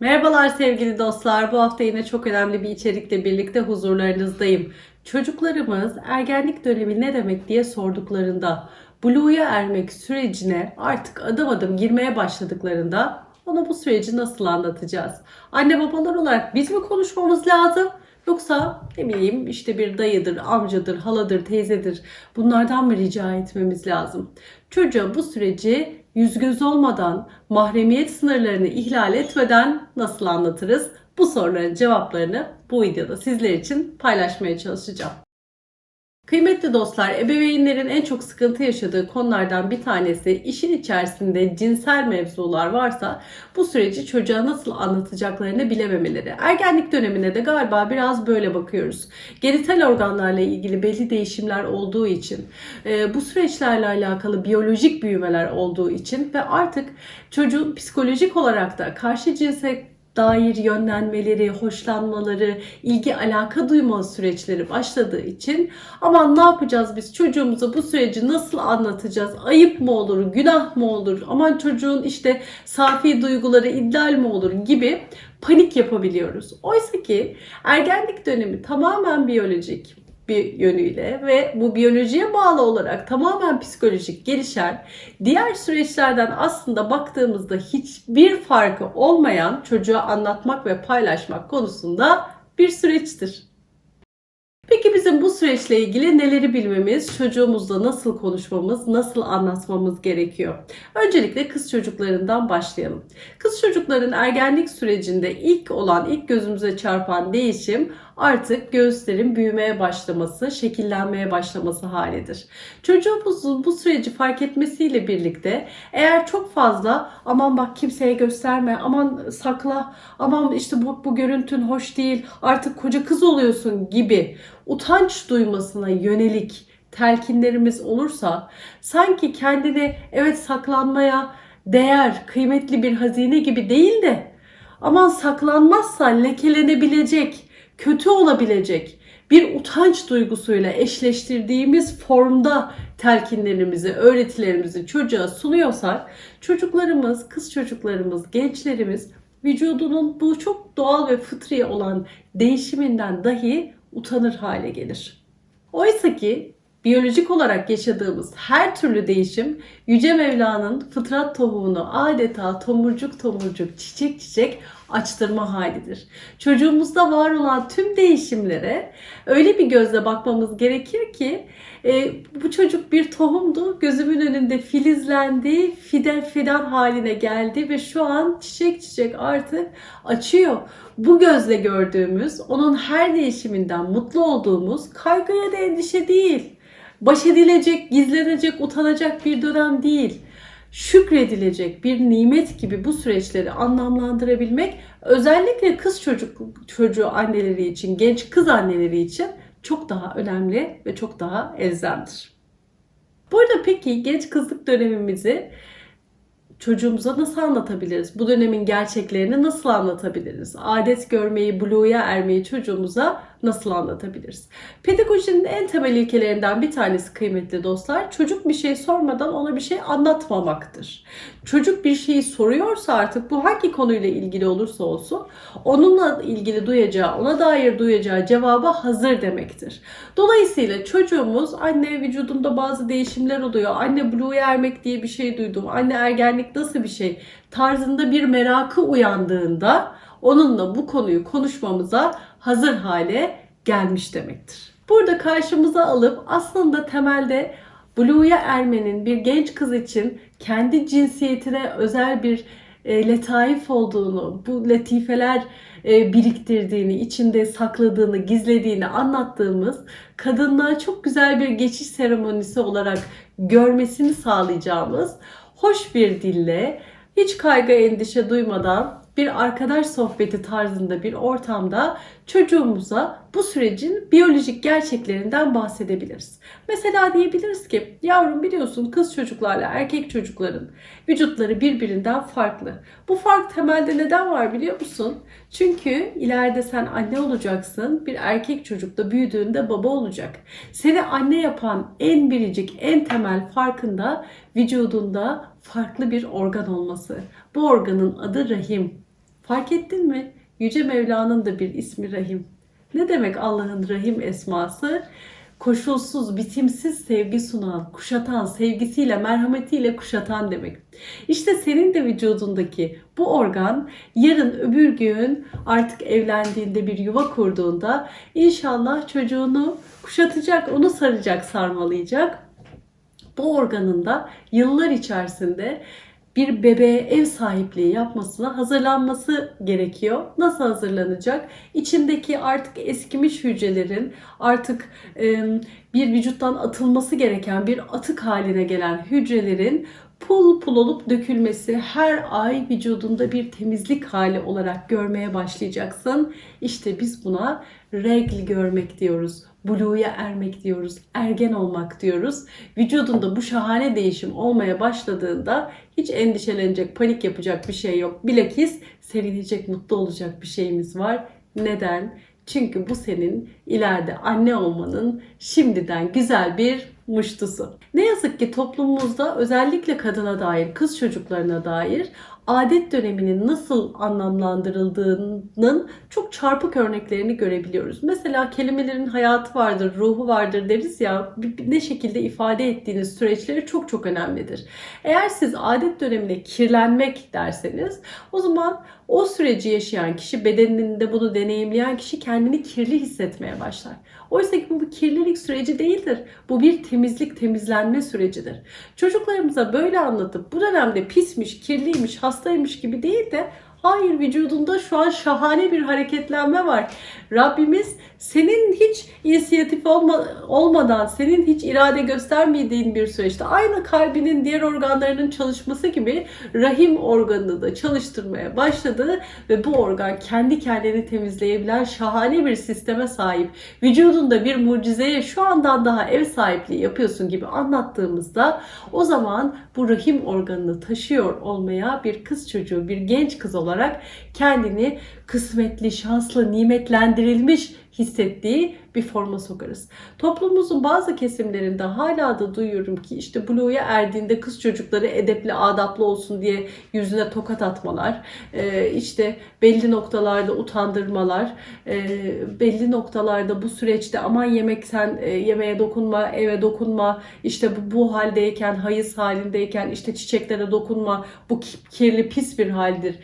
Merhabalar sevgili dostlar. Bu hafta yine çok önemli bir içerikle birlikte huzurlarınızdayım. Çocuklarımız ergenlik dönemi ne demek diye sorduklarında, Blue'ya ermek sürecine artık adım adım girmeye başladıklarında ona bu süreci nasıl anlatacağız? Anne babalar olarak biz mi konuşmamız lazım? Yoksa ne bileyim işte bir dayıdır, amcadır, haladır, teyzedir bunlardan mı rica etmemiz lazım? Çocuğa bu süreci yüz göz olmadan, mahremiyet sınırlarını ihlal etmeden nasıl anlatırız? Bu soruların cevaplarını bu videoda sizler için paylaşmaya çalışacağım. Kıymetli dostlar, ebeveynlerin en çok sıkıntı yaşadığı konulardan bir tanesi işin içerisinde cinsel mevzular varsa bu süreci çocuğa nasıl anlatacaklarını bilememeleri. Ergenlik dönemine de galiba biraz böyle bakıyoruz. Genital organlarla ilgili belli değişimler olduğu için, e, bu süreçlerle alakalı biyolojik büyümeler olduğu için ve artık çocuğun psikolojik olarak da karşı cinse dair yönlenmeleri, hoşlanmaları, ilgi alaka duyma süreçleri başladığı için aman ne yapacağız biz çocuğumuza bu süreci nasıl anlatacağız? Ayıp mı olur, günah mı olur? Aman çocuğun işte safi duyguları ihlal mi olur gibi panik yapabiliyoruz. Oysa ki ergenlik dönemi tamamen biyolojik bir yönüyle ve bu biyolojiye bağlı olarak tamamen psikolojik gelişen diğer süreçlerden aslında baktığımızda hiçbir farkı olmayan çocuğa anlatmak ve paylaşmak konusunda bir süreçtir. Peki bizim bu süreçle ilgili neleri bilmemiz, çocuğumuzla nasıl konuşmamız, nasıl anlatmamız gerekiyor? Öncelikle kız çocuklarından başlayalım. Kız çocukların ergenlik sürecinde ilk olan, ilk gözümüze çarpan değişim artık göğüslerin büyümeye başlaması, şekillenmeye başlaması halidir. Çocuğumuzun bu süreci fark etmesiyle birlikte eğer çok fazla aman bak kimseye gösterme, aman sakla, aman işte bu, bu görüntün hoş değil, artık koca kız oluyorsun gibi utanç duymasına yönelik telkinlerimiz olursa sanki kendini evet saklanmaya değer, kıymetli bir hazine gibi değil de aman saklanmazsa lekelenebilecek, kötü olabilecek bir utanç duygusuyla eşleştirdiğimiz formda telkinlerimizi, öğretilerimizi çocuğa sunuyorsak çocuklarımız, kız çocuklarımız, gençlerimiz vücudunun bu çok doğal ve fıtri olan değişiminden dahi utanır hale gelir. Oysa ki biyolojik olarak yaşadığımız her türlü değişim Yüce Mevla'nın fıtrat tohumunu adeta tomurcuk tomurcuk, çiçek çiçek açtırma halidir. Çocuğumuzda var olan tüm değişimlere öyle bir gözle bakmamız gerekir ki e, bu çocuk bir tohumdu, gözümün önünde filizlendi, fidan fidan haline geldi ve şu an çiçek çiçek artık açıyor. Bu gözle gördüğümüz, onun her değişiminden mutlu olduğumuz kaygıya da endişe değil. Baş edilecek, gizlenecek, utanacak bir dönem değil şükredilecek bir nimet gibi bu süreçleri anlamlandırabilmek özellikle kız çocuk çocuğu anneleri için, genç kız anneleri için çok daha önemli ve çok daha elzemdir. Burada peki genç kızlık dönemimizi çocuğumuza nasıl anlatabiliriz? Bu dönemin gerçeklerini nasıl anlatabiliriz? Adet görmeyi, blue'ya ermeyi çocuğumuza nasıl anlatabiliriz? Pedagojinin en temel ilkelerinden bir tanesi kıymetli dostlar, çocuk bir şey sormadan ona bir şey anlatmamaktır. Çocuk bir şeyi soruyorsa artık bu hangi konuyla ilgili olursa olsun, onunla ilgili duyacağı, ona dair duyacağı cevaba hazır demektir. Dolayısıyla çocuğumuz anne vücudunda bazı değişimler oluyor, anne blue'ya ermek diye bir şey duydum, anne ergenlik nasıl bir şey tarzında bir merakı uyandığında onunla bu konuyu konuşmamıza hazır hale gelmiş demektir. Burada karşımıza alıp aslında temelde Blue'ya ermenin bir genç kız için kendi cinsiyetine özel bir e, letaif olduğunu, bu latifeler e, biriktirdiğini, içinde sakladığını, gizlediğini anlattığımız kadınlığa çok güzel bir geçiş seremonisi olarak görmesini sağlayacağımız hoş bir dille, hiç kaygı endişe duymadan bir arkadaş sohbeti tarzında bir ortamda çocuğumuza bu sürecin biyolojik gerçeklerinden bahsedebiliriz. Mesela diyebiliriz ki yavrum biliyorsun kız çocuklarla erkek çocukların vücutları birbirinden farklı. Bu fark temelde neden var biliyor musun? Çünkü ileride sen anne olacaksın. Bir erkek çocuk da büyüdüğünde baba olacak. Seni anne yapan en biricik, en temel farkında vücudunda farklı bir organ olması. Bu organın adı rahim Fark ettin mi? Yüce Mevla'nın da bir ismi Rahim. Ne demek Allah'ın Rahim esması? Koşulsuz, bitimsiz sevgi sunan, kuşatan, sevgisiyle, merhametiyle kuşatan demek. İşte senin de vücudundaki bu organ yarın öbür gün artık evlendiğinde bir yuva kurduğunda inşallah çocuğunu kuşatacak, onu saracak, sarmalayacak. Bu organın da yıllar içerisinde bir bebeğe ev sahipliği yapmasına hazırlanması gerekiyor. Nasıl hazırlanacak? İçindeki artık eskimiş hücrelerin artık bir vücuttan atılması gereken bir atık haline gelen hücrelerin pul pul olup dökülmesi her ay vücudunda bir temizlik hali olarak görmeye başlayacaksın. İşte biz buna regl görmek diyoruz. Blue'ya ermek diyoruz. Ergen olmak diyoruz. Vücudunda bu şahane değişim olmaya başladığında hiç endişelenecek, panik yapacak bir şey yok. Bilakis sevinecek, mutlu olacak bir şeyimiz var. Neden? Çünkü bu senin ileride anne olmanın şimdiden güzel bir muştusu. Ne yazık ki toplumumuzda özellikle kadına dair, kız çocuklarına dair adet döneminin nasıl anlamlandırıldığının çok çarpık örneklerini görebiliyoruz. Mesela kelimelerin hayatı vardır, ruhu vardır deriz ya ne şekilde ifade ettiğiniz süreçleri çok çok önemlidir. Eğer siz adet dönemine kirlenmek derseniz o zaman o süreci yaşayan kişi bedeninde bunu deneyimleyen kişi kendini kirli hissetmeye başlar. Oysa ki bu bir kirlilik süreci değildir. Bu bir temizlik, temizlenme sürecidir. Çocuklarımıza böyle anlatıp bu dönemde pismiş, kirliymiş, hastaymış gibi değil de Hayır vücudunda şu an şahane bir hareketlenme var. Rabbimiz senin hiç inisiyatif olma, olmadan, senin hiç irade göstermediğin bir süreçte aynı kalbinin diğer organlarının çalışması gibi rahim organını da çalıştırmaya başladı ve bu organ kendi kendini temizleyebilen şahane bir sisteme sahip. Vücudunda bir mucizeye şu andan daha ev sahipliği yapıyorsun gibi anlattığımızda o zaman bu rahim organını taşıyor olmaya bir kız çocuğu, bir genç kız olarak kendini kısmetli, şanslı, nimetlendirilmiş hissettiği bir forma sokarız. Toplumumuzun bazı kesimlerinde hala da duyuyorum ki işte Blue'ya erdiğinde kız çocukları edepli, adaplı olsun diye yüzüne tokat atmalar, e, işte belli noktalarda utandırmalar, e, belli noktalarda bu süreçte aman yemek sen e, yemeğe dokunma, eve dokunma, işte bu, bu haldeyken, hayız halindeyken işte çiçeklere dokunma, bu kirli pis bir haldir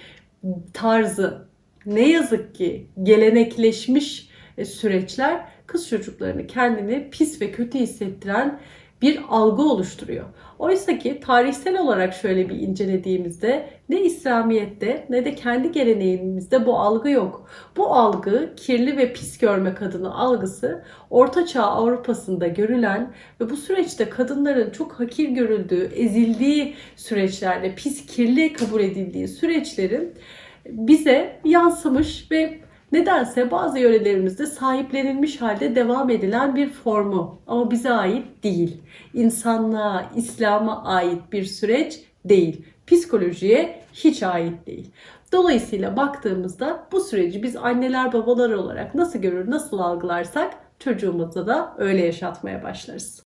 tarzı ne yazık ki gelenekleşmiş e, süreçler kız çocuklarını kendini pis ve kötü hissettiren bir algı oluşturuyor. Oysa ki tarihsel olarak şöyle bir incelediğimizde ne İslamiyet'te ne de kendi geleneğimizde bu algı yok. Bu algı kirli ve pis görme kadını algısı Orta Çağ Avrupa'sında görülen ve bu süreçte kadınların çok hakir görüldüğü, ezildiği süreçlerle pis kirli kabul edildiği süreçlerin bize yansımış ve nedense bazı yörelerimizde sahiplenilmiş halde devam edilen bir formu ama bize ait değil. İnsanlığa, İslam'a ait bir süreç değil. Psikolojiye hiç ait değil. Dolayısıyla baktığımızda bu süreci biz anneler babalar olarak nasıl görür, nasıl algılarsak çocuğumuza da öyle yaşatmaya başlarız.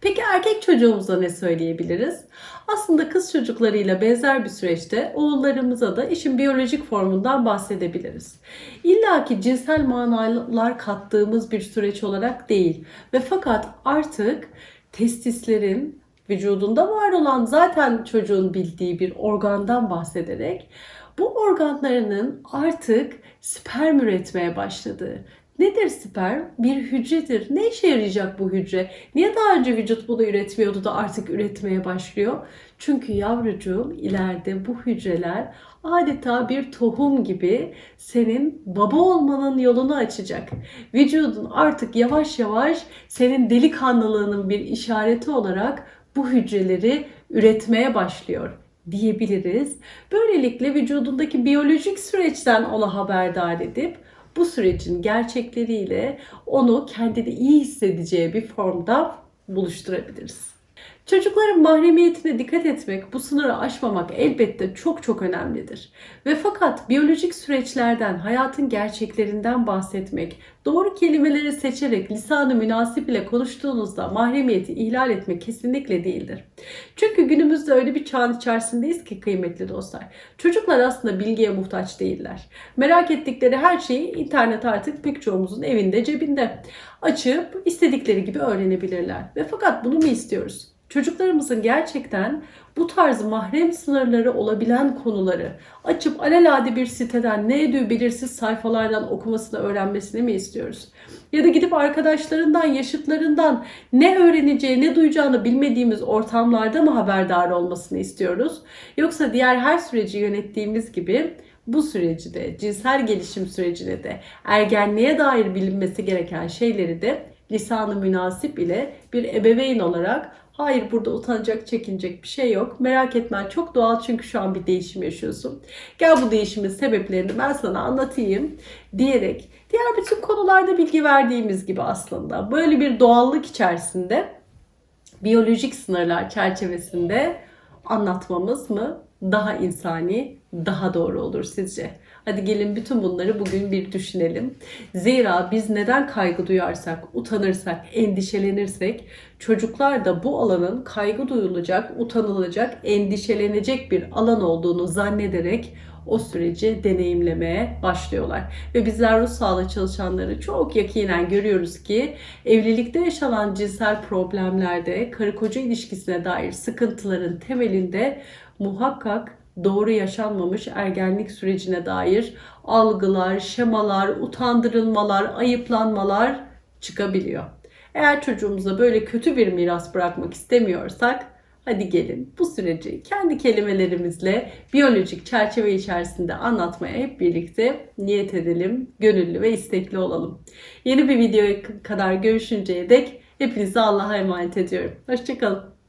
Peki erkek çocuğumuza ne söyleyebiliriz? Aslında kız çocuklarıyla benzer bir süreçte oğullarımıza da işin biyolojik formundan bahsedebiliriz. İlla ki cinsel manalar kattığımız bir süreç olarak değil ve fakat artık testislerin vücudunda var olan zaten çocuğun bildiği bir organdan bahsederek bu organlarının artık sperm üretmeye başladığı, Nedir sperm? Bir hücredir. Ne işe yarayacak bu hücre? Niye daha önce vücut bunu üretmiyordu da artık üretmeye başlıyor? Çünkü yavrucuğum ileride bu hücreler adeta bir tohum gibi senin baba olmanın yolunu açacak. Vücudun artık yavaş yavaş senin delikanlılığının bir işareti olarak bu hücreleri üretmeye başlıyor diyebiliriz. Böylelikle vücudundaki biyolojik süreçten ona haberdar edip bu sürecin gerçekleriyle onu kendini iyi hissedeceği bir formda buluşturabiliriz. Çocukların mahremiyetine dikkat etmek, bu sınırı aşmamak elbette çok çok önemlidir. Ve fakat biyolojik süreçlerden, hayatın gerçeklerinden bahsetmek, doğru kelimeleri seçerek lisanı münasip ile konuştuğunuzda mahremiyeti ihlal etmek kesinlikle değildir. Çünkü günümüzde öyle bir çağın içerisindeyiz ki kıymetli dostlar. Çocuklar aslında bilgiye muhtaç değiller. Merak ettikleri her şeyi internet artık pek çoğumuzun evinde cebinde. Açıp istedikleri gibi öğrenebilirler. Ve fakat bunu mu istiyoruz? Çocuklarımızın gerçekten bu tarz mahrem sınırları olabilen konuları açıp alelade bir siteden ne edüğü belirsiz sayfalardan okumasını öğrenmesini mi istiyoruz? Ya da gidip arkadaşlarından, yaşıtlarından ne öğreneceği, ne duyacağını bilmediğimiz ortamlarda mı haberdar olmasını istiyoruz? Yoksa diğer her süreci yönettiğimiz gibi bu süreci de, cinsel gelişim sürecine de, ergenliğe dair bilinmesi gereken şeyleri de lisanı münasip ile bir ebeveyn olarak hayır burada utanacak, çekinecek bir şey yok. Merak etmen çok doğal çünkü şu an bir değişim yaşıyorsun. Gel bu değişimin sebeplerini ben sana anlatayım diyerek diğer bütün konularda bilgi verdiğimiz gibi aslında böyle bir doğallık içerisinde biyolojik sınırlar çerçevesinde anlatmamız mı daha insani, daha doğru olur sizce? Hadi gelin bütün bunları bugün bir düşünelim. Zira biz neden kaygı duyarsak, utanırsak, endişelenirsek çocuklar da bu alanın kaygı duyulacak, utanılacak, endişelenecek bir alan olduğunu zannederek o süreci deneyimlemeye başlıyorlar. Ve bizler ruh sağlığı çalışanları çok yakinen görüyoruz ki evlilikte yaşanan cinsel problemlerde karı koca ilişkisine dair sıkıntıların temelinde muhakkak doğru yaşanmamış ergenlik sürecine dair algılar, şemalar, utandırılmalar, ayıplanmalar çıkabiliyor. Eğer çocuğumuza böyle kötü bir miras bırakmak istemiyorsak hadi gelin bu süreci kendi kelimelerimizle biyolojik çerçeve içerisinde anlatmaya hep birlikte niyet edelim, gönüllü ve istekli olalım. Yeni bir videoya kadar görüşünceye dek hepinizi Allah'a emanet ediyorum. Hoşçakalın.